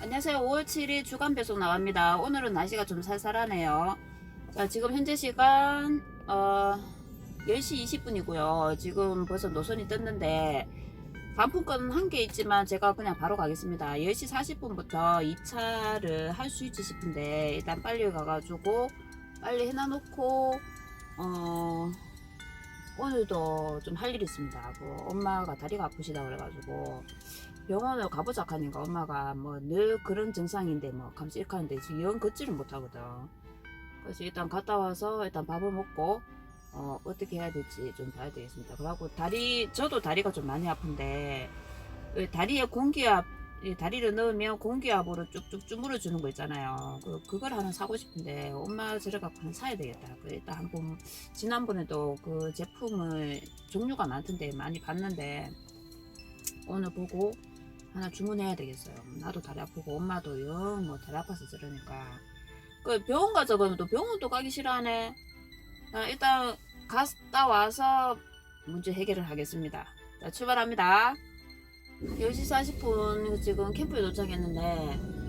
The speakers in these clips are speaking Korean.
안녕하세요. 5월 7일 주간 배송 나갑니다. 오늘은 날씨가 좀 쌀쌀하네요. 자, 지금 현재 시간 어, 10시 20분이고요. 지금 벌써 노선이 떴는데 반품권 한 개 있지만 제가 그냥 바로 가겠습니다. 10시 40분부터 2차를 할 수 있지 싶은데 일단 빨리 가가지고 빨리 해놔놓고 어, 오늘도 좀 할 일이 있습니다. 그 엄마가 다리가 아프시다 그래가지고 병원을 가보자 하니까 엄마가 뭐 늘 그런 증상인데 뭐 감시 이렇게 하는데 지금 영 걷지를 못하거든. 그래서 일단 갔다 와서 일단 밥을 먹고 어, 어떻게 해야 될지 좀 봐야 되겠습니다. 그리고 다리 저도 다리가 좀 많이 아픈데 이 다리에 공기압 이 다리를 넣으면 공기압으로 쭉쭉 주물어 주는 거 있잖아요. 그, 그걸 하나 사고 싶은데 엄마 저래 갖고 하나 사야 되겠다. 그 일단 한 번 지난번에도 그 제품을 종류가 많던데 많이 봤는데 오늘 보고 하나 주문해야 되겠어요. 나도 다리 아프고 엄마도 영뭐 다리 아파서 저러니까 그 병원 가자 그러면 또 병원도 가기 싫어하네. 나 일단 갔다 와서 문제 해결을 하겠습니다. 자 출발합니다. 10시 40분 지금 캠프에 도착했는데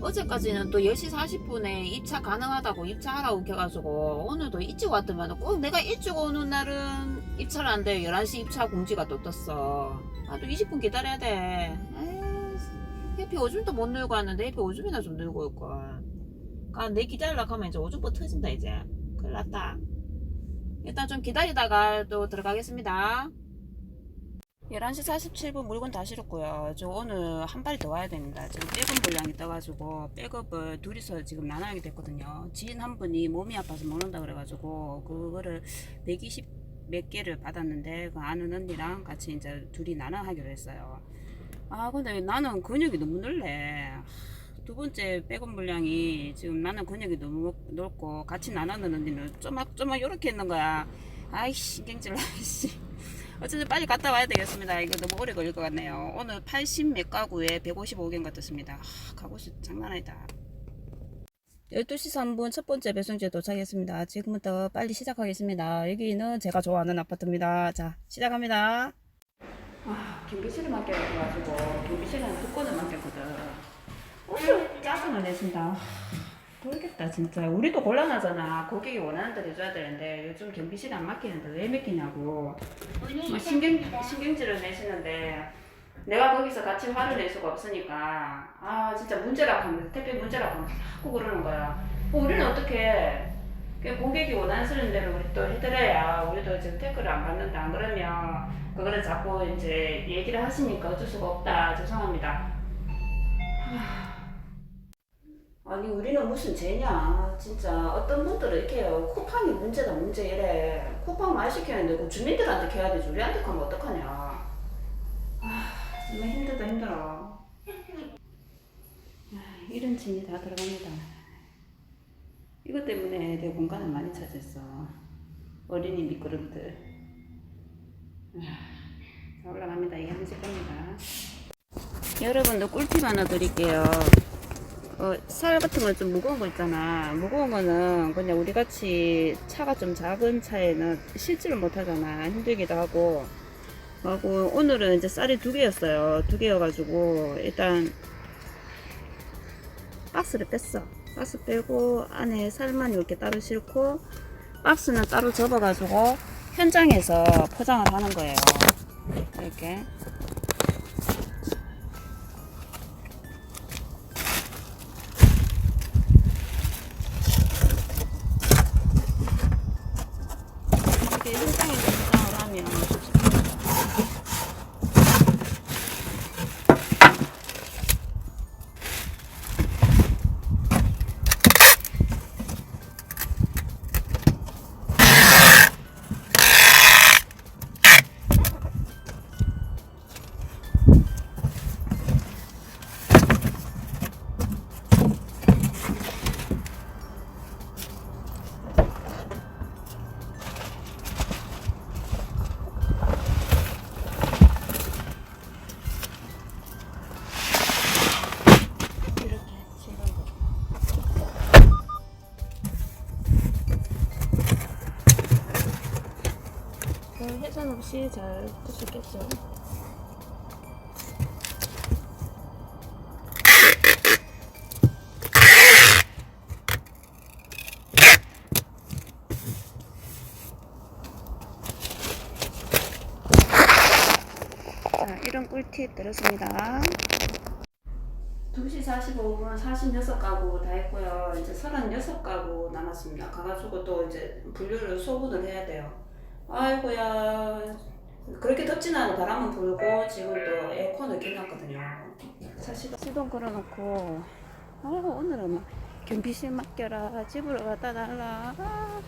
어제까지는 또 10시 40분에 입차 가능하다고 입차하라고 해가지고 오늘도 일찍 왔더만 꼭 내가 일찍 오는 날은 입차를 안 돼. 11시 입차 공지가 또 떴어. 아 또 20분 기다려야 돼. 해피 오줌도 못 늘고 왔는데 해피 오줌이나 좀 늘고 올걸. 아, 내 기다리려고 하면 이제 오줌 버 터진다 이제. 큰일 났다. 일단 좀 기다리다가 또 들어가겠습니다. 11시 47분 물건 다 실었고요. 저 오늘 한 발이 더 와야 됩니다. 지금 백업 물량이 떠가지고 백업을 둘이서 지금 나눠야 됐거든요. 지인 한 분이 몸이 아파서 못 온다 그래가지고 그거를 120 몇 개를 받았는데 그 아는 언니랑 같이 이제 둘이 나눠 하기로 했어요. 아 근데 나는 근육이 너무 넓네. 두 번째 백업 물량이 지금 나는 근육이 너무 넓고 같이 나눠는 언니는 쪼막 쪼막 요렇게 있는 거야. 아이씨 신경질 나 씨. 어쨌든 빨리 갔다 와야 되겠습니다. 이거 너무 오래 걸릴 것 같네요. 오늘 80 몇 가구에 155개인가 떴습니다. 하, 가고시 장난 아니다. 12시 3분 첫 번째 배송지에 도착했습니다. 지금부터 빨리 시작하겠습니다. 여기는 제가 좋아하는 아파트입니다. 자, 시작합니다. 아, 경비실을 맡겨가지고 경비실은 두 건을 맡겼거든. 오늘 짜증을 냈습니다. 모르겠다 진짜. 우리도 곤란하잖아. 고객이 원하는 대로 해줘야 되는데 요즘 경비실이 안 막히는데 왜 막히냐고. 뭐 신경, 신경질을 내시는데 내가 거기서 같이 화를 낼 수가 없으니까. 아 진짜 문제라고 하면 택배 문제라고 하면 자꾸 그러는 거야. 뭐 우리는 어떻게 그 고객이 원하는 대로 우리 또 해드려야 우리도 지금 태클을 안 받는다. 안 그러면 그거를 자꾸 이제 얘기를 하시니까 어쩔 수가 없다. 죄송합니다 아니 우리는 무슨 죄냐? 진짜 어떤 분들은 이렇게 해요 쿠팡이 문제다 문제 이래. 쿠팡 많이 시켜야 되고 주민들한테 해야 되지. 우리한테 하면 어떡하냐? 아 정말 힘들다 힘들어. 아, 이런 짐이 다 들어갑니다. 이것 때문에 내 공간을 많이 차지했어 어린이 미끄럼들 아, 자 올라갑니다. 이게 한식 겁니다. 여러분들 꿀팁 하나 드릴게요 어, 살 같은 거좀 무거운 거 있잖아. 무거운 거는 그냥 우리 같이 차가 좀 작은 차에는 실지를 못 하잖아. 힘들기도 하고. 하고 오늘은 이제 쌀이 두 개였어요. 두 개여가지고 일단 박스를 뺐어. 박스 빼고 안에 살만 이렇게 따로 싣고 박스는 따로 접어가지고 현장에서 포장을 하는 거예요. 이렇게 시간 없이 잘 붙을 수 있겠죠. 자, 이런 꿀팁 들었습니다. 2시 45분 46가구 다 했고요. 이제 36가구 남았습니다. 가가지고 또 이제 분류를 소분을 해야 돼요. 아이고야. 그렇게 덥진 않아 바람은 불고 지금 또 에어컨을 켜놨거든요. 사실 시동 걸어놓고 아이고 오늘은 막 경비실 맡겨라 집으로 갖다 달라 아,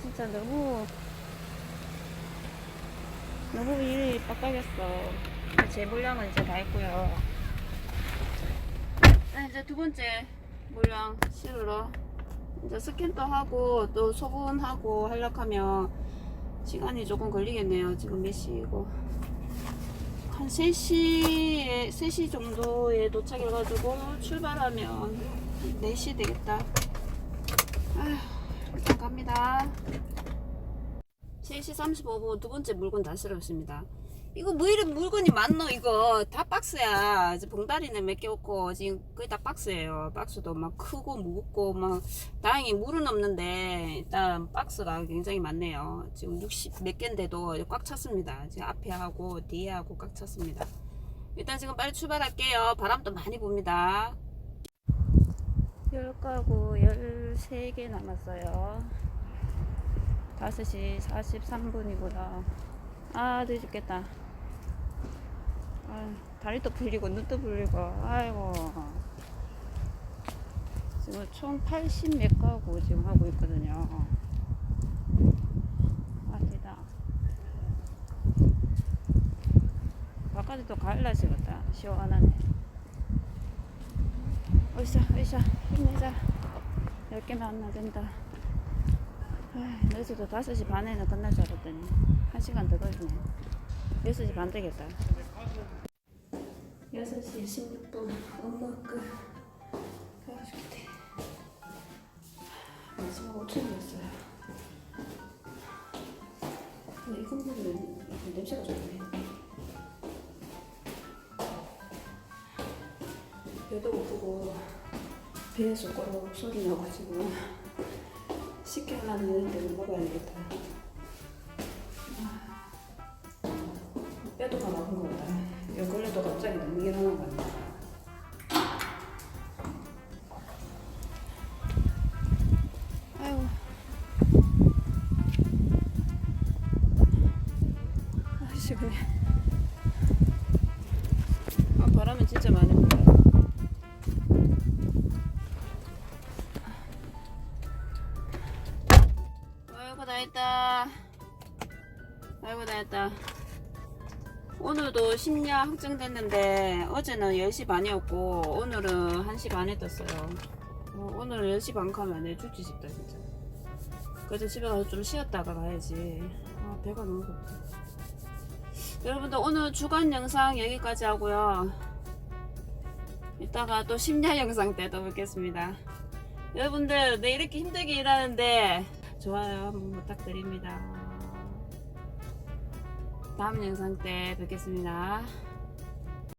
진짜 너무 너무 일이 빡빡했어. 제 물량은 이제 다 했고요. 네, 이제 두 번째 물량 실으러 이제 스캔도 하고 또 소분하고 하려고 하면 시간이 조금 걸리겠네요. 지금 몇 시고 한 3시에 3시 정도에 도착해가지고 출발하면 4시 되겠다. 아휴, 갑니다. 3시 35분 두 번째 물건 다 실었습니다. 이거 뭐 이런 물건이 많노 이거? 다 박스야. 봉다리는 몇 개 없고 지금 거의 다 박스예요. 박스도 막 크고 무겁고 막 다행히 물은 없는데 일단 박스가 굉장히 많네요. 지금 60 몇 개인데도 꽉 찼습니다. 지금 앞에 하고 뒤에 하고 꽉 찼습니다. 일단 지금 빨리 출발할게요. 바람도 많이 붑니다. 10가구 13개 남았어요. 5시 43분이고요 아 늦겠다 아, 다리도 풀리고 눈도 풀리고 아이고. 지금 총 80 몇 가구 지금 하고 있거든요. 아니다 바깥에 또 가을 날씨같다 시원하네. 으쌰 으쌰 힘내자. 10개만 안 나된다. 아이, 늦어도 5시 반에는 끝날 줄 알았더니 1시간 더 걸리네. 6시 반 되겠다 6시 16분. 엄마 끝 가가지고 마지막 5천이었어요. 근데 이 약간 냄새가 좋네. 배도 고프고 배에서 꼬르륵 소리 나가지고 쉽게 하려는 데는 먹어야겠다 뼈도가 나쁜 것 같다. 요 근래도 갑자기 너무 일어난 것 같네. 아이고, 다 했다. 아이고, 다 했다. 오늘도 심야 확정됐는데 어제는 10시 반이었고 오늘은 1시 반에 떴어요. 어, 오늘 10시 반 가면 내 죽지 싶다 진짜. 그래서 집에 가서 좀 쉬었다가 가야지. 아 배가 너무 고프다 여러분들 오늘 주간 영상 여기까지 하고요. 이따가 또 심야 영상 때 또 뵙겠습니다. 여러분들 내 이렇게 힘들게 일하는데 좋아요 한번 부탁드립니다 다음 영상 때 뵙겠습니다.